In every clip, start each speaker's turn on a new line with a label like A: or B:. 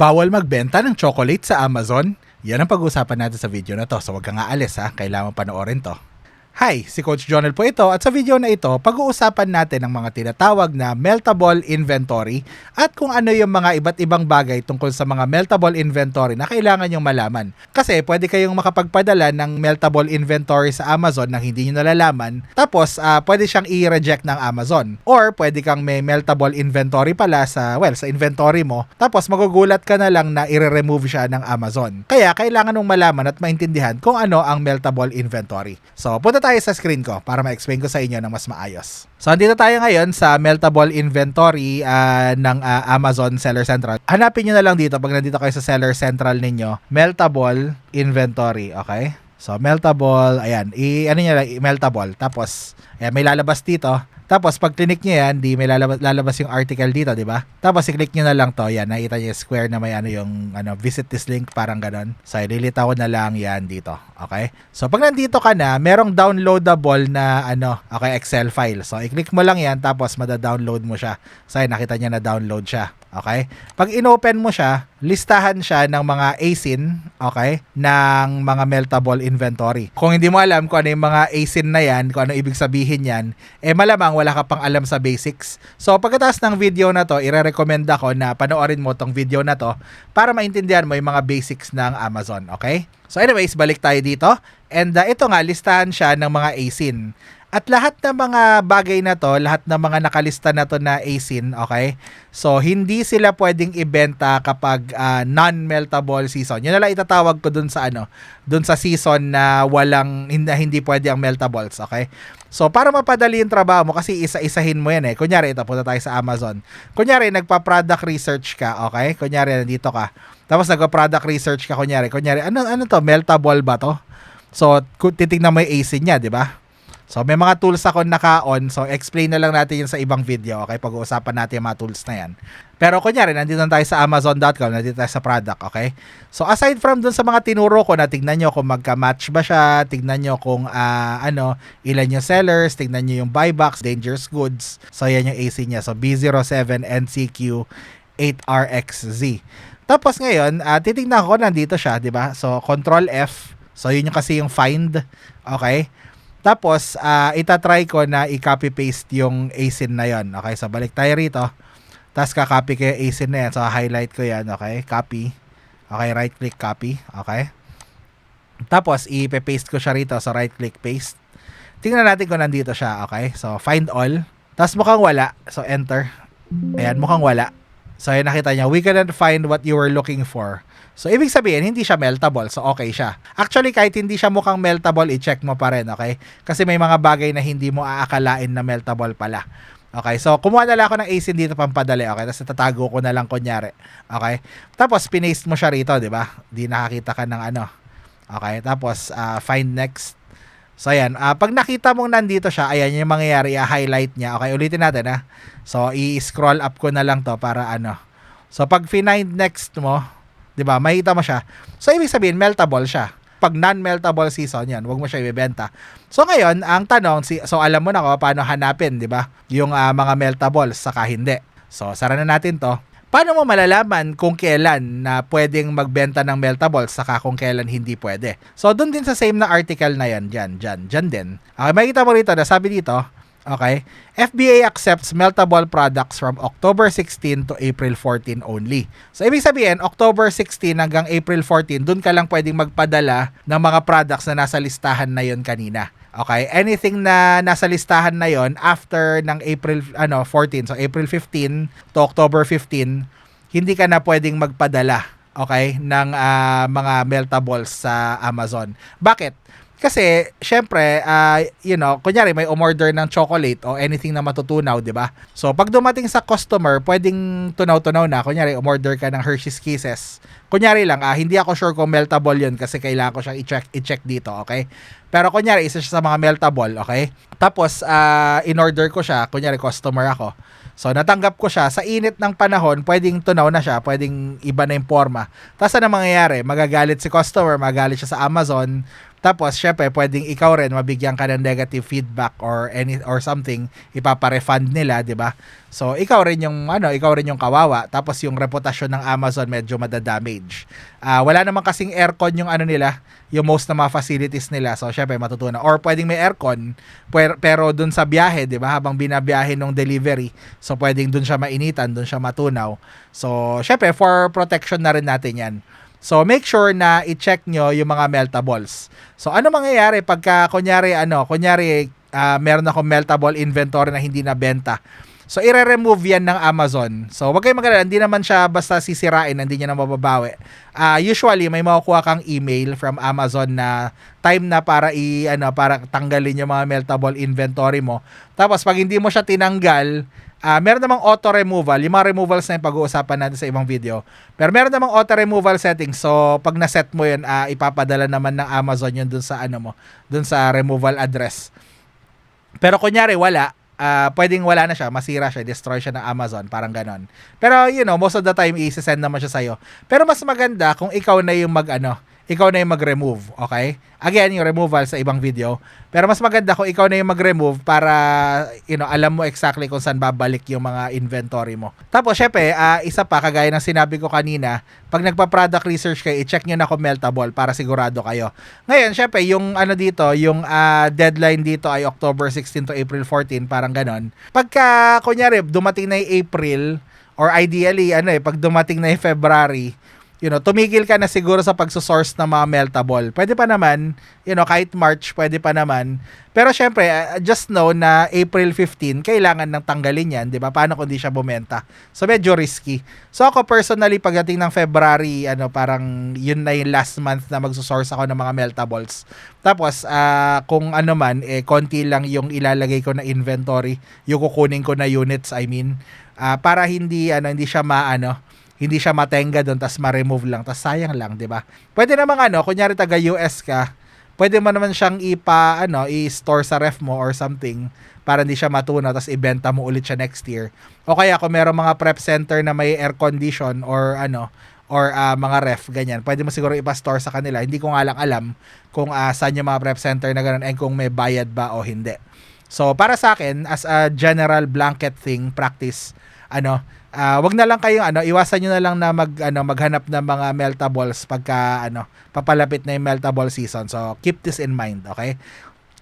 A: Bawal magbenta ng chocolate sa Amazon? Yan ang pag-uusapan natin sa video na to. So wag kang aalis ha, kailangan panoorin to. Hi, si Coach Jonel po ito at sa video na ito, pag-uusapan natin ang mga tinatawag na meltable inventory at kung ano yung mga iba't ibang bagay tungkol sa mga meltable inventory na kailangan yung malaman. Kasi pwede kayong makapagpadala ng meltable inventory sa Amazon nang hindi nyo nalalaman tapos uh, pwede siyang i-reject ng Amazon. Or pwede kang may meltable inventory pala sa, well, sa inventory mo tapos magugulat ka na lang na i-remove siya ng Amazon. Kaya kailangan mong malaman at maintindihan kung ano ang meltable inventory. So, punta tayo sa screen ko para ma-explain ko sa inyo ng mas maayos. So, andito tayo ngayon sa meltable inventory uh, ng uh, Amazon Seller Central. Hanapin nyo na lang dito pag nandito kayo sa Seller Central ninyo, meltable inventory, okay? So, meltable, ayan, i ano niya lang, meltable. Tapos, ayan, may lalabas dito. Tapos pag click niyo yan, di may lalabas, lalabas yung article dito, di ba? Tapos i-click niyo na lang to, yan, nakita niyo square na may ano yung ano, visit this link, parang ganun. So ililitaw na lang yan dito, okay? So pag nandito ka na, merong downloadable na ano, okay, Excel file. So i-click mo lang yan, tapos mada-download mo siya. So nakita niya na download siya. Okay? Pag inopen mo siya, listahan siya ng mga ASIN, okay, ng mga meltable inventory. Kung hindi mo alam kung ano yung mga ASIN na yan, kung ano ibig sabihin yan, eh malamang wala ka pang alam sa basics. So pagkatapos ng video na to, ire-recommend ako na panoorin mo tong video na to para maintindihan mo yung mga basics ng Amazon, okay? So anyways, balik tayo dito. And uh, ito nga, listahan siya ng mga ASIN. At lahat ng mga bagay na to, lahat ng mga nakalista na to na ASIN, okay? So, hindi sila pwedeng ibenta kapag uh, non-meltable season. Yun na lang itatawag ko dun sa ano, dun sa season na walang, hindi, hindi pwede ang meltables, okay? So, para mapadali yung trabaho mo, kasi isa-isahin mo yan eh. Kunyari, ito, punta tayo sa Amazon. Kunyari, nagpa-product research ka, okay? Kunyari, nandito ka. Tapos nagpa-product research ka, kunyari. Kunyari, ano, ano to? Meltable ba to? So, titignan mo yung ASIN niya, di ba? So may mga tools ako naka-on. So explain na lang natin yun sa ibang video. Okay, pag-uusapan natin yung mga tools na yan. Pero kunyari, nandito na tayo sa amazon.com, nandito tayo sa product, okay? So aside from dun sa mga tinuro ko na tignan nyo kung magka-match ba siya, tignan nyo kung uh, ano, ilan yung sellers, tignan nyo yung buy box, dangerous goods. So yan yung AC niya. So B07 NCQ 8RXZ. Tapos ngayon, uh, titignan ko nandito siya, 'di ba? So control F. So yun yung kasi yung find, okay? Tapos, uh, itatry ko na i-copy paste yung ASIN na yon. Okay, so balik tayo rito. Tapos kakopy ko yung ASIN na yan. So, highlight ko yan. Okay, copy. Okay, right click copy. Okay. Tapos, i-paste ko siya rito. So, right click paste. Tingnan natin kung nandito siya. Okay, so find all. Tapos mukhang wala. So, enter. Ayan, mukhang wala. So, ayan nakita niya, we cannot find what you were looking for. So, ibig sabihin, hindi siya meltable. So, okay siya. Actually, kahit hindi siya mukhang meltable, i-check mo pa rin, okay? Kasi may mga bagay na hindi mo aakalain na meltable pala. Okay, so kumuha na lang ako ng ASIN dito pampadali, okay? Tapos tatago ko na lang kunyari. Okay? Tapos pinaste mo siya rito, di ba? Di nakakita ka ng ano. Okay, tapos uh, find next. So ayan, uh, pag nakita mong nandito siya, ayan yung mangyayari, i-highlight niya. Okay, ulitin natin ha. So i-scroll up ko na lang to para ano. So pag find next mo, 'Di ba? Makita mo siya. So ibig sabihin meltable siya. Pag non-meltable season 'yan, wag mo siya ibebenta. So ngayon, ang tanong si so alam mo na ko paano hanapin, 'di ba? Yung uh, mga meltables saka hindi. So sara na natin 'to. Paano mo malalaman kung kailan na pwedeng magbenta ng meltables saka kung kailan hindi pwede? So, doon din sa same na article na yan, dyan, dyan, dyan din. Okay, makikita mo rito na sabi dito, Okay? FBA accepts meltable products from October 16 to April 14 only. So, ibig sabihin, October 16 hanggang April 14, dun ka lang pwedeng magpadala ng mga products na nasa listahan na yon kanina. Okay? Anything na nasa listahan na yon after ng April ano 14, so April 15 to October 15, hindi ka na pwedeng magpadala okay ng uh, mga meltables sa Amazon. Bakit? Kasi, syempre, uh, you know, kunyari may umorder ng chocolate o anything na matutunaw, di ba? So, pag dumating sa customer, pwedeng tunaw-tunaw na. Kunyari, umorder ka ng Hershey's Kisses. Kunyari lang, uh, hindi ako sure kung meltable yun kasi kailangan ko siyang i-check, i-check dito, okay? Pero kunyari, isa siya sa mga meltable, okay? Tapos, uh, in-order ko siya, kunyari, customer ako. So, natanggap ko siya. Sa init ng panahon, pwedeng tunaw na siya, pwedeng iba na yung forma. Tapos, ano mangyayari? Magagalit si customer, magagalit siya sa Amazon, Tapos, syempre, pwedeng ikaw rin mabigyan ka ng negative feedback or any or something, ipapa-refund nila, 'di ba? So, ikaw rin yung ano, ikaw rin yung kawawa. Tapos yung reputasyon ng Amazon medyo madadamage. Ah, wala naman kasing aircon yung ano nila, yung most na mga facilities nila. So, syempre matutunan. Or pwedeng may aircon, pero, pero dun sa biyahe, 'di ba? Habang binabiyahe nung delivery, so pwedeng dun siya mainitan, dun siya matunaw. So, syempre for protection na rin natin 'yan. So make sure na i-check nyo yung mga meltables. So ano mangyayari pagka kunyari ano, kunyari ah, meron akong meltable inventory na hindi nabenta. So ire-remove yan ng Amazon. So wag kayong magalala, hindi naman siya basta sisirain, hindi niya na mababawi. Ah, usually may makukuha kang email from Amazon na time na para i ano para tanggalin yung mga meltable inventory mo. Tapos pag hindi mo siya tinanggal, Ah, meron namang auto removal, yung mga removals na yung pag-uusapan natin sa ibang video. Pero meron namang auto removal settings. So, pag na-set mo 'yun, ah, ipapadala naman ng Amazon 'yun dun sa ano mo, dun sa removal address. Pero kunyari wala, ah, pwedeng wala na siya, masira siya, destroy siya ng Amazon, parang ganon. Pero you know, most of the time i-send naman siya sa'yo. Pero mas maganda kung ikaw na yung mag ano, ikaw na yung mag-remove, okay? Again, yung removal sa ibang video. Pero mas maganda kung ikaw na yung mag-remove para, you know, alam mo exactly kung saan babalik yung mga inventory mo. Tapos, syempre, ah, isa pa, kagaya ng sinabi ko kanina, pag nagpa-product research kayo, i-check nyo na kung meltable para sigurado kayo. Ngayon, syempre, yung ano dito, yung ah, deadline dito ay October 16 to April 14, parang ganon. Pagka, kunyari, dumating na yung April, or ideally, ano eh, pag dumating na yung February, you know, tumigil ka na siguro sa pagsosource ng mga meltable. Pwede pa naman, you know, kahit March, pwede pa naman. Pero syempre, uh, just know na April 15, kailangan ng tanggalin yan, di ba? Paano kung di siya bumenta? So, medyo risky. So, ako personally, pagdating ng February, ano, parang yun na yung last month na magsosource ako ng mga meltables. Tapos, ah, kung ano man, eh, konti lang yung ilalagay ko na inventory, yung kukunin ko na units, I mean, ah, para hindi, ano, hindi siya maano, hindi siya matenga doon tas ma-remove lang tas sayang lang 'di ba? Pwede namang ano kunyari taga US ka pwede mo naman siyang ipa ano i-store sa ref mo or something para hindi siya matunaw tas ibenta mo ulit siya next year. O kaya kung meron mga prep center na may air condition or ano or ah, mga ref ganyan pwede mo siguro ipa-store sa kanila. Hindi ko nga lang alam kung uh, saan yung mga prep center na ganun and kung may bayad ba o hindi. So para sa akin as a general blanket thing practice ano Ah, wag na lang kayong ano, iwasan niyo na lang na mag ano maghanap ng mga meltables pagka ano, papalapit na yung meltable season. So, keep this in mind, okay?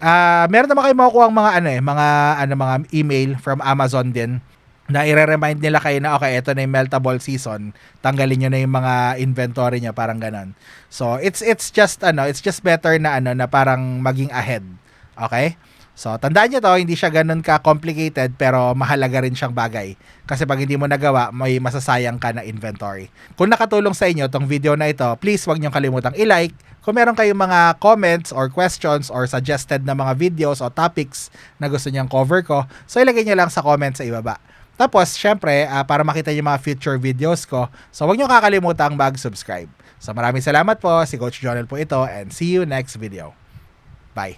A: Ah, meron naman kayong makukuha mga ano eh, mga ano mga email from Amazon din na i-remind nila kayo na okay, ito na yung meltable season. Tanggalin niyo na yung mga inventory niyo parang ganun. So, it's it's just ano, it's just better na ano na parang maging ahead. Okay? So, tandaan nyo to, hindi siya ganun ka-complicated pero mahalaga rin siyang bagay. Kasi pag hindi mo nagawa, may masasayang ka na inventory. Kung nakatulong sa inyo tong video na ito, please wag niyo kalimutang i-like. Kung meron kayong mga comments or questions or suggested na mga videos o topics na gusto niyang cover ko, so ilagay niyo lang sa comments sa ibaba. Tapos, syempre, uh, para makita yung mga future videos ko, so wag niyo kakalimutang mag-subscribe. So maraming salamat po, si Coach Jonel po ito, and see you next video. Bye!